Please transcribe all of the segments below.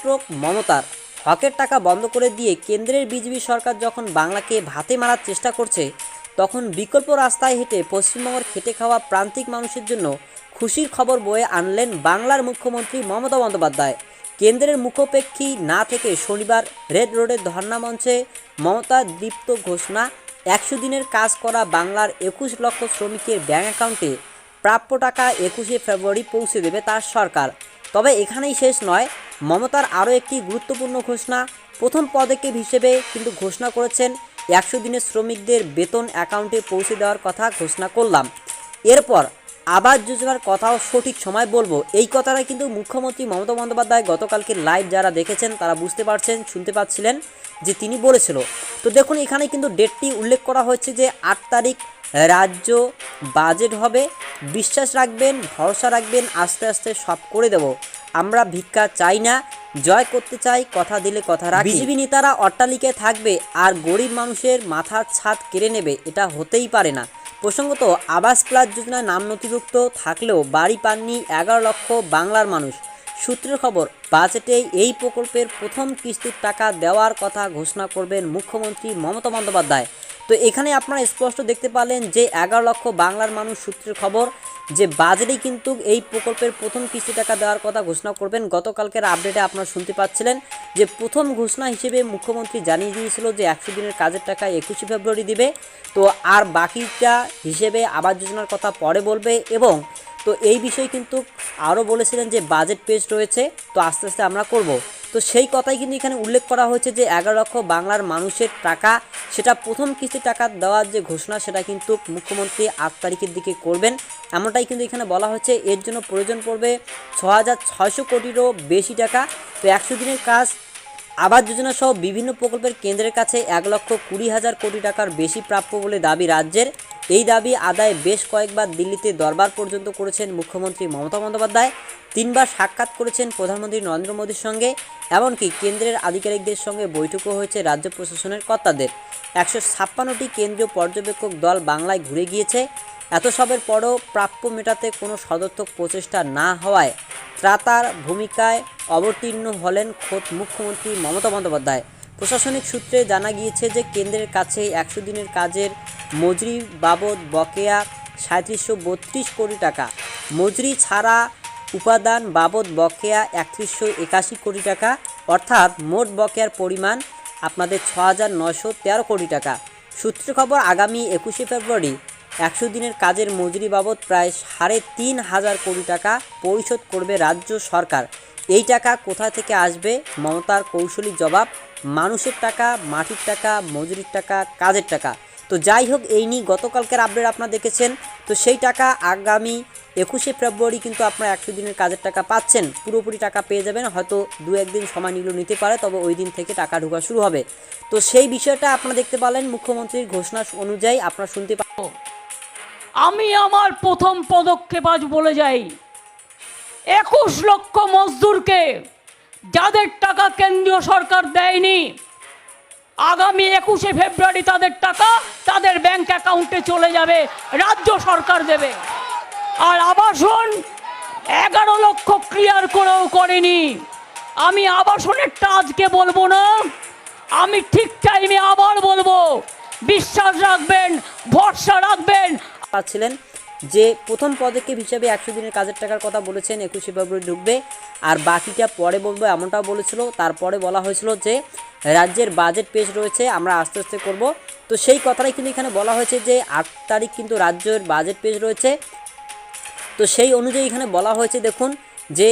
Stroke মমতার। হকের টাকা বন্ধ করে দিয়ে কেন্দ্রের বিজেপি সরকার যখন বাংলাকে ভাতে মারার চেষ্টা করছে, তখন বিকল্প রাস্তায় হেঁটে পশ্চিমবঙ্গের খেটে খাওয়া প্রান্তিক মানুষের জন্য খুশির খবর বয়ে আনলেন বাংলার মুখ্যমন্ত্রী মমতা বন্দ্যোপাধ্যায়। কেন্দ্রের মুখোপেক্ষী না থেকে শনিবার রেড রোডের ধর্ণা মঞ্চে মমতা দীপ্ত ঘোষণা, একশো দিনের কাজ করা বাংলার একুশ লক্ষ শ্রমিকের ব্যাঙ্ক অ্যাকাউন্টে প্রাপ্য টাকা একুশে ফেব্রুয়ারি পৌঁছে দেবে তার সরকার। তবে এখানেই শেষ নয় মমতার আরও একটি গুরুত্বপূর্ণ ঘোষণা। প্রথম পদক্ষেপ হিসেবে কিন্তু ঘোষণা করেছেন একশো দিনের শ্রমিকদের বেতন অ্যাকাউন্টে পৌঁছে দেওয়ার কথা ঘোষণা করলাম। এরপর আবাস যোজনার কথাও সঠিক সময় বলব। এই কথাটা কিন্তু মুখ্যমন্ত্রী মমতা বন্দ্যোপাধ্যায় গতকালকে লাইভ যারা দেখেছেন, তারা বুঝতে পারছেন, শুনতে পাচ্ছিলেন যে তিনি বলেছিল। তো দেখুন, এখানে কিন্তু ডেটটি উল্লেখ করা হয়েছে যে আট তারিখ রাজ্য বাজেট হবে। বিশ্বাস রাখবেন, ভরসা রাখবেন, আস্তে আস্তে সব করে দেব। আমরা ভিক্ষা চাই না, জয় করতে চাই, কথা দিলে কথা রাখি। বিজেপি নেতারা অট্টালিকায় থাকবে আর গরিব মানুষের মাথার ছাদ কেড়ে নেবে, এটা হতেই পারে না। প্রসঙ্গত, আবাস প্লাস যোজনায় নাম নথিভুক্ত থাকলেও বাড়ি পাননি এগারো লক্ষ বাংলার মানুষ। সূত্রের খবর, বাজেটে এই প্রকল্পের প্রথম কিস্তির টাকা দেওয়ার কথা ঘোষণা করবেন মুখ্যমন্ত্রী মমতা বন্দ্যোপাধ্যায়। তো এখানে আপনারা স্পষ্ট দেখতে পারলেন যে এগারো লক্ষ বাংলার মানুষ সূত্রের খবর যে বাজেটেই কিন্তু এই প্রকল্পের প্রথম কিস্তি টাকা দেওয়ার কথা ঘোষণা করবেন। গতকালকের আপডেটে আপনারা শুনতে পাচ্ছিলেন যে প্রথম ঘোষণা হিসেবে মুখ্যমন্ত্রী জানিয়ে দিয়েছিল যে একশো দিনের কাজের টাকা একুশে ফেব্রুয়ারি দিবে। তো আর বাকিটা হিসেবে আবাস যোজনার কথা পরে বলবে এবং তো এই বিষয়ে কিন্তু আরও বলেছিলেন যে বাজেট পেশ রয়েছে। তো আস্তে আস্তে আমরা করব। তো সেই কথাই কিন্তু এখানে উল্লেখ করা হয়েছে যে এগারো লক্ষ বাংলার মানুষের টাকা, সেটা প্রথম কিস্তির টাকা দেওয়ার যে ঘোষণা, সেটা কিন্তু মুখ্যমন্ত্রী আট তারিখের দিকে করবেন। এমনটাই কিন্তু এখানে বলা হচ্ছে। এর জন্য প্রয়োজন পড়বে ছ হাজার ছয়শো কোটিরও বেশি টাকা। তো একশো দিনের কাজ, আবাস যোজনা সহ বিভিন্ন প্রকল্পের কেন্দ্রের কাছে এক লক্ষ কুড়ি হাজার কোটি টাকার বেশি প্রাপ্য বলে দাবি রাজ্যের। এই দাবি আদায় বেশ কয়েকবার দিল্লিতে দরবার পর্যন্ত করেছেন মুখ্যমন্ত্রী মমতা বন্দ্যোপাধ্যায়, তিনবার সাক্ষাৎ করেছেন প্রধানমন্ত্রী নরেন্দ্র মোদীর সঙ্গে, এমনকি কেন্দ্রের আধিকারিকদের সঙ্গে বৈঠকও হয়েছে রাজ্য প্রশাসনের কর্তাদের। একশো ছাপ্পান্নটি কেন্দ্রীয় পর্যবেক্ষক দল বাংলায় ঘুরে গিয়েছে। এত সবের পরও প্রাপ্য মেটাতে কোনো সদর্থক প্রচেষ্টা না হওয়ায় ত্রাতার ভূমিকায় অবতীর্ণ হলেন খোদ মুখ্যমন্ত্রী মমতা বন্দ্যোপাধ্যায়। প্রশাসনিক সূত্রে জানা গিয়েছে যে কেন্দ্রের কাছে একশো দিনের কাজের মজুরি বাবদ বকেয়া সাঁত্রিশশো বত্রিশ কোটি টাকা। মজুরি ছাড়া উপাদান বাবদ বকেয়া একত্রিশশো একাশি কোটি টাকা। অর্থাৎ মোট বকেয়ার পরিমাণ আপনাদের ছ হাজার নশো তেরো কোটি টাকা। সূত্রে খবর, আগামী একুশে ফেব্রুয়ারি একশো দিনের কাজের মজুরি বাবদ প্রায় সাড়ে তিন হাজার কোটি টাকা পরিশোধ করবে রাজ্য সরকার। এই টাকা কোথা থেকে আসবে? মমতার কৌশলী জবাব, মানুষের টাকা, মাটির টাকা, মজুরির টাকা, কাজের টাকা। তো যাই হোক, এই নিয়ে গতকালকের আপডেট আপনারা দেখেছেন। তো সেই টাকা আগামী একুশে ফেব্রুয়ারি কিন্তু আপনারা একশো দিনের কাজের টাকা পাচ্ছেন। পুরোপুরি টাকা পেয়ে যাবেন, হয়তো দু একদিন সময় নিলেও নিতে পারে, তবে ওই দিন থেকে টাকা ঢোকা শুরু হবে। তো সেই বিষয়টা আপনারা দেখতে পারলেন মুখ্যমন্ত্রীর ঘোষণা অনুযায়ী, আপনারা শুনতে পা আমি আমার প্রথম পদক্ষেপ আজ বলে যাই। একুশ লক্ষ মজদুরকে যাদের টাকা কেন্দ্রীয় সরকার দেয়নি, আগামী একুশে ফেব্রুয়ারি তাদের টাকা তাদের ব্যাংক অ্যাকাউন্টে চলে যাবে, রাজ্য সরকার দেবে। আর আবাসন এগারো লক্ষ ক্লিয়ার করেও করেনি। আমি আবাসনেরটা আজকে বলব না, আমি ঠিক টাইমে আবার বলব, বিশ্বাস রাখবেন, ভরসা রাখবেন। পাচ্ছিলেন যে প্রথম পদক্ষেপ হিসাবে একশো দিনের কাজের টাকার কথা বলেছেন একুশে ফেব্রুয়ারি ঢুকবে, আর বাকিটা পরে বলব এমনটাও বলেছিল। তারপরে বলা হয়েছিল যে রাজ্যের বাজেট পেশ রয়েছে, আমরা আস্তে আস্তে করব। তো সেই কথাটাই কিন্তু এখানে বলা হয়েছে যে আট তারিখ কিন্তু রাজ্যের বাজেট পেশ রয়েছে। তো সেই অনুযায়ী এখানে বলা হয়েছে, দেখুন, যে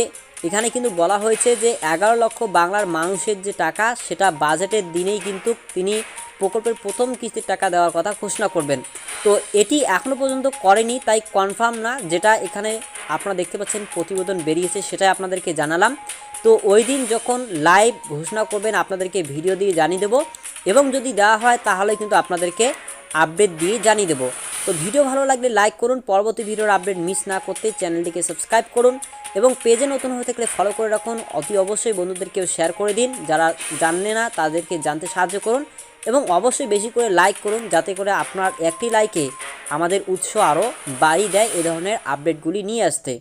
এখানে কিন্তু বলা হয়েছে যে এগারো লক্ষ বাংলার মানুষের যে টাকা, সেটা বাজেটের দিনেই কিন্তু তিনি প্রকল্পের প্রথম কিস্তির টাকা দেওয়ার কথা ঘোষণা করবেন। তো এটি এখনও পর্যন্ত করেনি, তাই কনফার্ম না, যেটা এখানে আপনারা দেখতে পাচ্ছেন, প্রতিবেদন বেরিয়েছে, সেটাই আপনাদেরকে জানালাম। তো ওই দিন যখন লাইভ ঘোষণা করবেন, আপনাদেরকে ভিডিও দিয়ে জানিয়ে দেবো, এবং যদি দেওয়া হয়, তাহলে কিন্তু আপনাদেরকে আপডেট দিয়ে জানিয়ে দেবো। তো ভিডিও ভালো লাগলে লাইক করুন, পরবর্তী ভিডিওর আপডেট মিস না করতে চ্যানেলটিকে সাবস্ক্রাইব করুন, এবং পেজে নতুন হয়ে থাকলে ফলো করে রাখুন। অতি অবশ্যই বন্ধুদেরকেও শেয়ার করে দিন, যারা জানে না, তাদেরকে জানতে সাহায্য করুন। এবং অবশ্যই বেশি করে লাইক করুন যাতে করে আপনার একটি লাইকে আমাদের উৎস আরও বাড়ি দেয় এ ধরনের আপডেটগুলি নিয়ে আসতে।